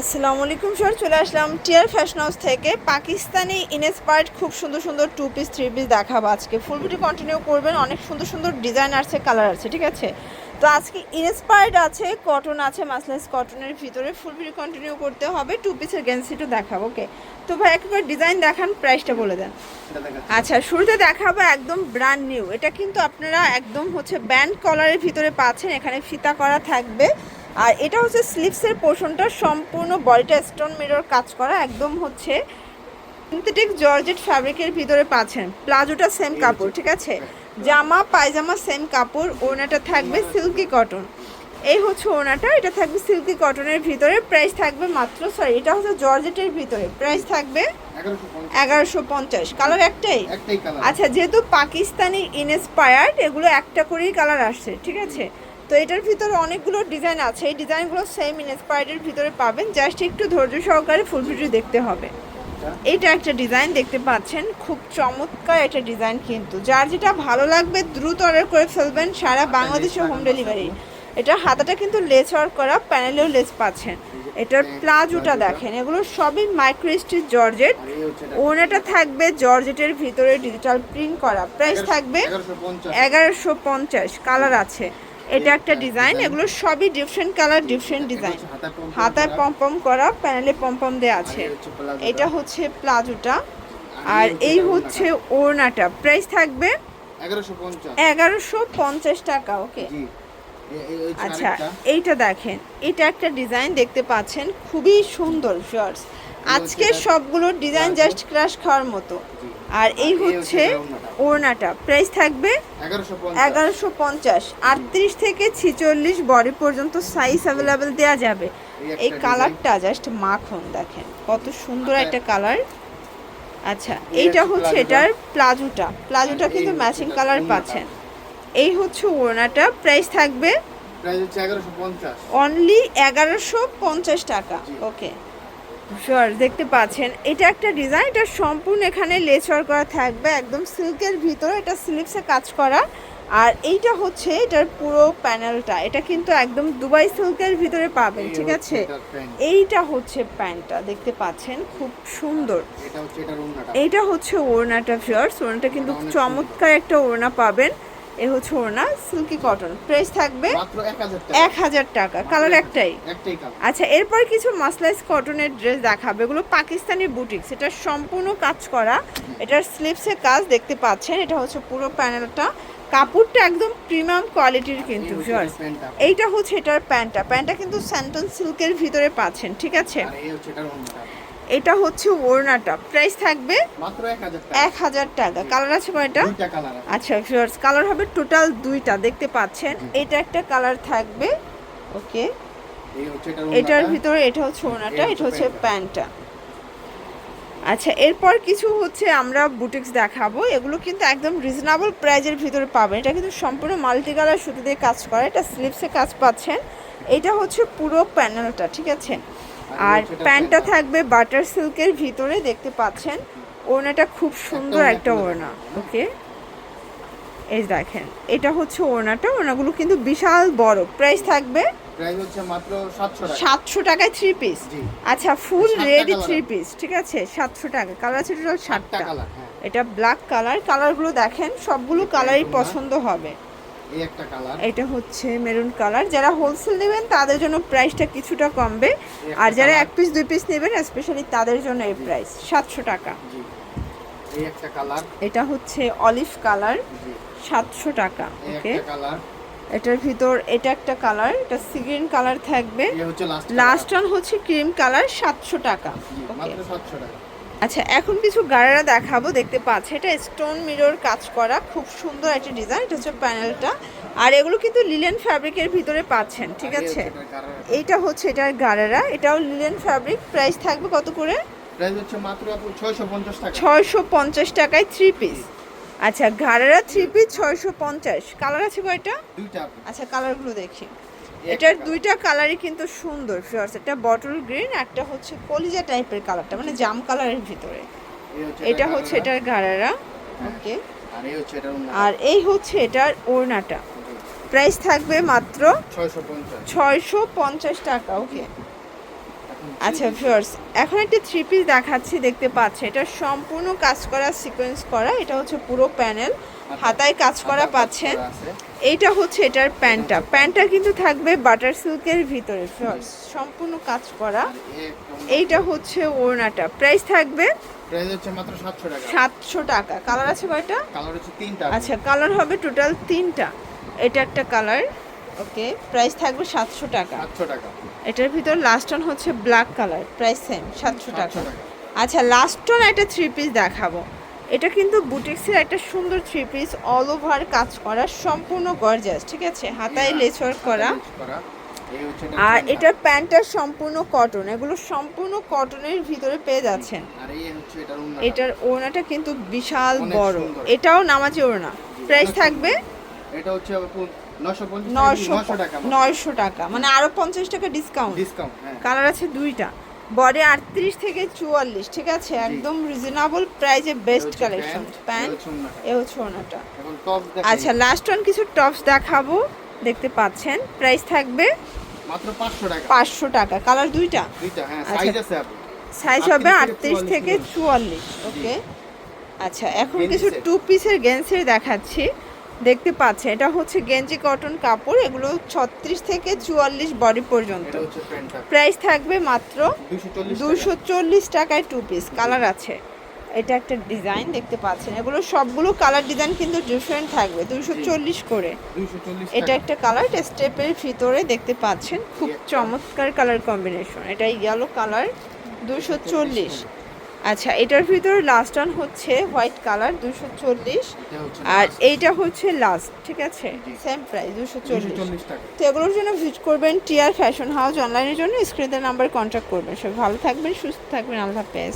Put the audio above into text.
আসসালামু আলাইকুম স্যার। চলে আসলাম টিয়ার ফ্যাশন হাউস থেকে। পাকিস্তানি ইনস্পায়ার্ড খুব সুন্দর সুন্দর টু পিস থ্রি পিস দেখাবো আজকে। ফুল ভিডিও কন্টিনিউ করবেন অনেক সুন্দর সুন্দর ডিজাইন আছে কালার আছে ঠিক আছে? তো আজকে ইনস্পায়ার্ড আছে কটন আছে মাসলেস কটনের ভিতরে ফুল ভিডিও কন্টিনিউ করতে হবে। টু পিসের গেন্সিটও দেখাবো ওকে তো ভাই একবার ডিজাইন দেখান প্রাইসটা বলে দেন। আচ্ছা শুরুতে দেখাবো একদম ব্র্যান্ড নিউ এটা কিন্তু আপনারা একদম হচ্ছে ব্যান্ড কলারের ভিতরে পাচ্ছেন এখানে ফিতা করা থাকবে। আর এটা হচ্ছে স্লিপসের পোর্শনটা সম্পূর্ণ বডিটা স্টোন মিরর কাজ করা একদম হচ্ছে সিনথেটিক জর্জেট ফ্যাব্রিকের ভিতরে পাচ্ছেন। প্লাজোটা সেম কাপড় ঠিক আছে? জামা পায়জামা সেম কাপড় ওনাটা থাকবে সিল্কি কটন। এই হচ্ছে ওনাটা এটা থাকবে সিল্কি কটনের ভিতরে প্রাইস থাকবে মাত্র সরি এটা হচ্ছে জর্জেটের ভিতরে প্রাইস থাকবে এগারোশো পঞ্চাশ। কালার একটাই? একটাই আচ্ছা যেহেতু পাকিস্তানি ইনস্পায়ার্ড এগুলো একটা করেই কালার আসছে ঠিক আছে? তো এটার ভিতরে অনেকগুলো ডিজাইন আছে। এই ডিজাইনগুলো সেম ইনস্পায়ার্ডের ভিতরে পাবেন। জাস্ট একটু ধৈর্য সহকারে ফুল ভিডিও দেখতে হবে। এটা একটা ডিজাইন দেখতে পাচ্ছেন। খুব চমৎকার একটা ডিজাইন কিন্তু। যার যেটা ভালো লাগবে দ্রুত অর্ডার করে ফেলবেন সারা বাংলাদেশে হোম ডেলিভারি এটা হাতাটা কিন্তু লেস ওয়ার্ক করা প্যানেলেও লেস পাচ্ছেন। এটার প্লাজোটা দেখেন। এগুলো সবই মাইক্রো স্টিচ জর্জেট ওনাটা থাকবে জর্জেটের ভিতরে ডিজিটাল প্রিন্ট করা। প্রাইস থাকবে এগারোশো পঞ্চাশ। কালার আছে। এটা একটা ডিজাইন এগুলো সবই ডিফারেন্ট কালার ডিফারেন্ট ডিজাইন হাতায় পম পম করা। প্যানেলে পম পম দেওয়া আছে। এটা হচ্ছে প্লাজোটা। আর এই হচ্ছে ওড়নাটা। প্রাইস থাকবে এগারোশো পঞ্চাশ। টাকা ওকে আচ্ছা এইটা দেখেন। এটা একটা ডিজাইন দেখতে পাচ্ছেন। খুবই সুন্দর শর্টস আজকে সবগুলো ডিজাইন জাস্ট ক্রাশ খাওয়ার মতো। আর এই হচ্ছে ওড়নাটা। প্রাইস থাকবে এগারোশো পঞ্চাশ। আটত্রিশ থেকে ছিচল্লিশ বডি পর্যন্ত সাইজ অ্যাভেলেবেল দেওয়া যাবে। এই কালারটা জাস্ট মাখন দেখেন। কত সুন্দর আচ্ছা। একটা কালার আচ্ছা এইটা হচ্ছে এটার প্লাজোটা প্লাজোটা কিন্তু ম্যাচিং কালার পাচ্ছেন। এই হচ্ছে ওড়নাটা। প্রাইস থাকবে প্রাইস হচ্ছে 1150 অনলি এগারোশো পঞ্চাশ টাকা। ওকে শিওর দেখতে পাচ্ছেন। এটা একটা ডিজাইন এটা সম্পূর্ণ এখানে লেচার করা থাকবে একদম সিল্কের ভিতরে এটা স্লিপসে কাজ করা। আর এইটা হচ্ছে এটার পুরো প্যানেলটা এটা কিন্তু একদম দুবাই সিল্কের ভিতরে পাবেন ঠিক আছে? এইটা হচ্ছে প্যান্টটা দেখতে পাচ্ছেন? খুব সুন্দর। এটা হচ্ছে ওড়নাটা। ফিয়ার্স ওড়নাটা কিন্তু চমৎকার একটা ওড়না পাবেন। এ হচ্ছে ওড়না সিল্কি কটন প্রাইস থাকবে মাত্র 1000 টাকা। এক হাজার টাকা। কালার একটাই। আচ্ছা এরপর কিছু মাসলাইজ কটনের ড্রেস দেখাবে। এগুলো পাকিস্তানি বুটিক্স এটা সম্পূর্ণ কাজ করা। এটার স্লিপসে কাজ দেখতে পাচ্ছেন। এটা হচ্ছে পুরো প্যানেলটা কাপড়টা একদম প্রিমিয়াম কোয়ালিটির কিন্তু। এইটা হচ্ছে এটার প্যান্টটা। প্যান্টটা কিন্তু স্যান্টন সিল্কের ভিতরে পাচ্ছেন ঠিক আছে? ওড়নাটা এটা হচ্ছে ওড়নাটা। প্রাইস থাকবে মাত্র 1000 টাকা। এক হাজার টাকা। কালার আছে কয়টা? দুইটা কালার আছে। আচ্ছা ভিউয়ার্স কালার হবে টোটাল দুইটা দেখতে পাচ্ছেন। এটা একটা কালার থাকবে। ওকে এই হচ্ছে এটার ভিতরে এটা হচ্ছে এই এটা হচ্ছে হচ্ছে প্যান্টটা। আচ্ছা এরপর কিছু হচ্ছে আমরা বুটিক্স দেখাবো। এগুলো কিন্তু একদম রিজনেবল প্রাইজের ভিতরে পাবেন। এটা কিন্তু সম্পূর্ণ মাল্টি কালার সুতো দিয়ে কাজ করা। এটা স্লিপসে কাজ পাচ্ছেন। এটা হচ্ছে পুরো প্যানেলটা ঠিক আছে? আর প্যান্টটা। থাকবে বাটার সিল্কের ভিতরে দেখতে পাচ্ছেন। ওড়নাটা খুব সুন্দর একটা ওড়না। ওকে? এই দেখেন এটা হচ্ছে ওড়নাটা। ওড়নাগুলো কিন্তু বিশাল বড়। প্রাইস থাকবে প্রাইস হচ্ছে মাত্র 700 টাকা। সাতশো টাকায় থ্রি পিস আচ্ছা ফুল রেডি থ্রি। পিস ঠিক আছে? সাতশো টাকা। কালার আছে টোটাল কালার হ্যাঁ। এটা ব্ল্যাক কালার কালারগুলো দেখেন সবগুলো কালারই পছন্দ হবে। এটা হচ্ছে মেরুন কালার যারা হোলসেল নেবেন তাদের জন্য প্রাইসটা কিছুটা কমবে। আর যারা এক পিস দুই পিস নেবেন স্পেশালি তাদের জন্য এই প্রাইস সাতশো টাকা। এটা হচ্ছে অলিভ কালার সাতশো টাকা ওকে এটার ভিতর এটা একটা কালার এটা সিগ্রিন কালার থাকবে। লাস্ট ওয়ান হচ্ছে ক্রিম কালার সাতশো টাকা ওকে মাত্র 700 টাকা। আচ্ছা এখন কিছু গাড়ারা দেখাবো দেখতে পাচ্ছে। এটা স্টোন মিরর কাজ করা খুব সুন্দর একটা ডিজাইন এটা হচ্ছে প্যানেলটা আর এগুলো কিন্তু লিলেন ফ্যাব্রিকের ভিতরে পাচ্ছেন ঠিক আছে? এইটা হচ্ছে এটার গাড়ারা এটাও লিলেন ফ্যাব্রিক প্রাইস থাকবে কত করে? প্রাইস হচ্ছে মাত্র আপু 650 টাকা। ছয়শো পঞ্চাশ টাকায় থ্রি পিস আচ্ছা ঘাড়ারা থ্রি পিস ছয়শো পঞ্চাশ। কালার আছে কয়টা? আচ্ছা কালারগুলো দেখি। এটার দুইটা কালারই কিন্তু সুন্দর ফিওর্স একটা বটল গ্রিন একটা হচ্ছে কলিজা টাইপের কালারটা মানে জাম কালারের ভিতরে। এটা হচ্ছে এটার গাড়ারা ওকে আর এই হচ্ছে এটার ওড়নাটা। প্রাইস থাকবে মাত্র ছয়শো পঞ্চাশ। টাকা ওকে আচ্ছা ভিউয়ার্স এখন একটা থ্রি পিস দেখাচ্ছি দেখতে পাচ্ছে এটা সম্পূর্ণ কাজ করা সিকোয়েন্স করা। এটা হচ্ছে পুরো প্যানেল হাতায় কাজ করা পাচ্ছেন। এইটা হচ্ছে এটার প্যান্টটা প্যান্টটা কিন্তু থাকবে বাটার সিল্কের ভিতরে ভিউয়ার্স সম্পূর্ণ কাজ করা। এইটা হচ্ছে ওড়নাটা। প্রাইস থাকবে সাতশো টাকা। কালার আছে কয়টা? তিনটা। আচ্ছা কালার হবে টোটাল তিনটা। এটা একটা কালার ওকে প্রাইস থাকবে সাতশো টাকা। টাকা। এটার ভিতর লাস্ট অন হচ্ছে ব্ল্যাক কালার প্রাইস সেম সাতশো টাকা। আচ্ছা লাস্ট অন একটা থ্রি পিস দেখাবো। এটা কিন্তু বুটিক্সের একটা সুন্দর থ্রি পিস অল ওভার কাজ করা সম্পূর্ণ গর্জাস ঠিক আছে? হাতায় লেস ওয়ার্ক করা। আর। এটার প্যান্টটা সম্পূর্ণ কটন এগুলো সম্পূর্ণ কটনের ভিতরে পেয়ে যাচ্ছেন। এটার ওড়নাটা। কিন্তু বিশাল বড়। এটাও নামাজি ওড়না। প্রাইস থাকবে এটা হচ্ছে নয়শো টাকা মানে আরও পঞ্চাশ টাকা ডিসকাউন্ট ডিসকাউন্ট কালার আছে দুইটা। বডি আটত্রিশ থেকে চুয়াল্লিশ ঠিক আছে? একদম রিজনেবল প্রাইসে বেস্ট কালেকশন প্যান্ট এ হচ্ছে ওনাটা আচ্ছা লাস্ট ওয়ান কিছু টপস দেখাবো। দেখতে পাচ্ছেন প্রাইস থাকবে মাত্র পাঁচশো টাকা। পাঁচশো টাকা। কালার দুইটা? দুইটা হ্যাঁ আচ্ছা। সাইজ সাইজ হবে আটত্রিশ থেকে চুয়াল্লিশ ওকে আচ্ছা এখন কিছু টু পিসের গেঞ্জির দেখাচ্ছি। দেখতে পাচ্ছেন এটা হচ্ছে গেঞ্জি কটন কাপড় এগুলো ছত্রিশ থেকে চুয়াল্লিশ বডি পর্যন্ত। প্রাইস থাকবে মাত্র দুশো চল্লিশ টাকায় টু পিস কালার আছে। এটা একটা ডিজাইন দেখতে পাচ্ছেন। এগুলো সবগুলো কালার ডিজাইন কিন্তু ডিফারেন্ট থাকবে দুশো চল্লিশ করে। এটা একটা কালার এটা স্টেপের ভিতরে দেখতে পাচ্ছেন। খুব চমৎকার কালার কম্বিনেশন এটা ইয়েলো কালার দুশো চল্লিশ। আচ্ছা এটার ভিতর লাস্ট অন হচ্ছে হোয়াইট কালার দুশো চল্লিশ। আর এইটা হচ্ছে লাস্ট ঠিক আছে। সেম প্রাইস দুশো চল্লিশ। তো এগুলোর জন্য ভিজিট করবেন টিয়ার ফ্যাশন হাউস অনলাইনের জন্য স্ক্রিনের নাম্বার কন্ট্যাক্ট করবেন। সব ভালো থাকবেন সুস্থ থাকবেন আল্লাহ হাফেজ।